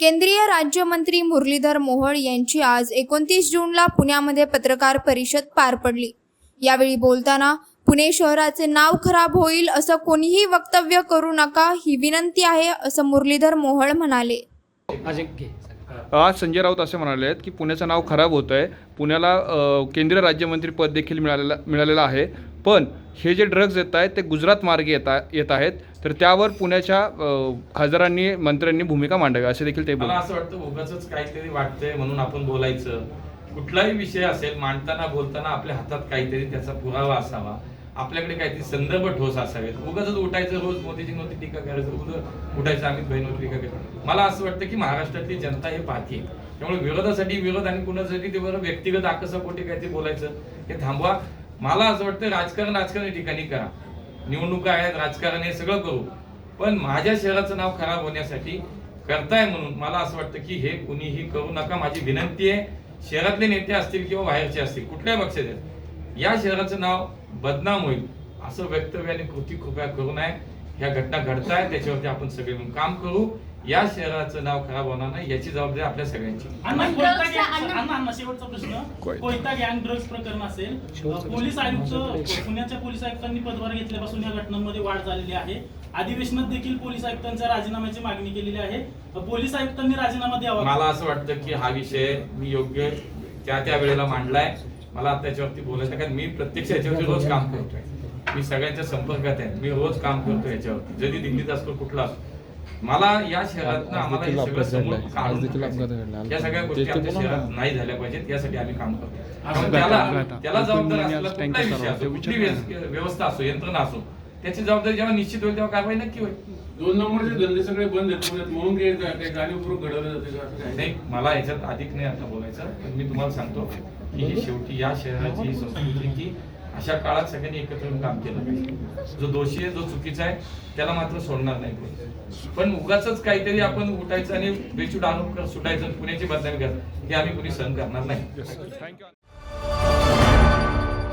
केंद्रीय राज्यमंत्री मुरलीधर मोहोळ यांची आज एकोणतीस जूनला पुण्यामध्ये पत्रकार परिषद पार पडली. यावेळी बोलताना पुणे शहराचे नाव खराब होईल असं कोणीही वक्तव्य करू नका ही विनंती आहे असं मुरलीधर मोहोळ म्हणाले. आज संजय राऊत असे म्हणाले आहेत की पुण्याचं नाव खराब होतं आहे पुण्याला केंद्रीय राज्यमंत्री पद देखील मिळालेलं मिळालेलं आहे. पण हे जे ड्रग्ज येत आहेत ते गुजरात मार्गे येत येत आहेत. तर त्यावर पुण्याच्या खासदारांनी मंत्र्यांनी भूमिका मांडावी असे देखील ते मला असं वाटतं उगाच काहीतरी वाटतंय म्हणून आपण बोलायचं. कुठलाही विषय असेल मांडताना बोलताना आपल्या हातात काहीतरी त्याचा पुरावा असावा. आपल्याकडे काहीतरी संदर्भ ठोस असावेत. उगाच उठायचं रोज मोदीजींवरती टीका करायचं उगाच उठायचं अमित भाईंवर टीका करायचं मला असं वाटतं की महाराष्ट्रातली जनता हे पाहते त्यामुळे विरोधासाठी विरोध आणि कुणासाठी ते बरं व्यक्तिगत आकसापोटी काहीतरी बोलायचं हे थांबवा. मला असं वाटतं राजकारण राजकारण ठिकाणी करा. निवडणुका आहेत राजकारण हे सगळं करू. पण माझ्या शहराचं नाव खराब होण्यासाठी करताय म्हणून मला असं वाटतं की हे कुणीही करू नका. माझी विनंती आहे शहरातले नेते असतील किंवा बाहेरचे असतील कुठल्याही पक्षाचे या शहराचं नाव बदनाम होईल असं वक्तव्य आणि कृती कृपया करू नये. ह्या घटना घडताय त्याच्यावरती आपण सगळे मिळून काम करू. या शहराचं नाव खराब होणार नाही याची जबाबदारी आपल्या सगळ्यांची. अण्णा कोयता गँग अण्णा- अण्णा अण्णा शेवटचा प्रश्न. कोयता. कोयता गँग ड्रग्ज प्रकरण असेल? शेवटचा पोलीस प्रश्न. आयुक्त पुण्याच्या पोलीस आयुक्तांनी पदभार घेतल्यापासून या घटनांमध्ये वाढ झालेली आहे. अधिवेशनात देखील पोलीस आयुक्तांच्या राजीनाम्याची मागणी केलेली आहे. पोलीस आयुक्तांनी राजीनामा द्यावा. मला असं वाटतं की हा विषय मी योग्य त्या त्या वेळेला मांडलाय. मला आता त्याच्यावरती बोलायचं कारण मी प्रत्यक्ष याच्यावरती रोज काम करतोय. मी सगळ्यांच्या संपर्कात आहे. मी रोज काम करतो याच्यावरती. जरी दिल्लीत असतो कुठला असतो मला या शहरात आम्हाला हे सगळं समोर काढून टाकायचं. या सगळ्या गोष्टी आमच्या शहरात नाही झाल्या पाहिजेत यासाठी आम्ही काम करतो. त्याला त्याला जबाबदार असलेला कुठलाही विषय असो कुठली व्यव- व्यवस्था असो यंत्रणा असो त्याची जबाबदारी जेव्हा निश्चित होईल तेव्हा कारवाई नक्की होईल. दोन नंबरचे धंदे सगळे बंद आहेत. पुण्यात म्हणून काही काही जाणीवपूर्वक घडवलं जाते का? असं काही? नाही मला याच्यात अधिक नाही आता बोलायचं पण मी तुम्हाला सांगतो की ही शेवटी या शहराची ही संस्कृती की अशा काळात सगळ्यांनी एकत्र येऊन काम केलं पाहिजे. जो दोषी आहे जो चुकीचा आहे त्याला मात्र सोडणार नाही कोणी. पण उगाच काहीतरी आपण उठायचं आणि बेचूड आणून सुटायचं पुण्याची बदनामी करायचं हे आम्ही कुणी सहन करणार नाही. थँक्यू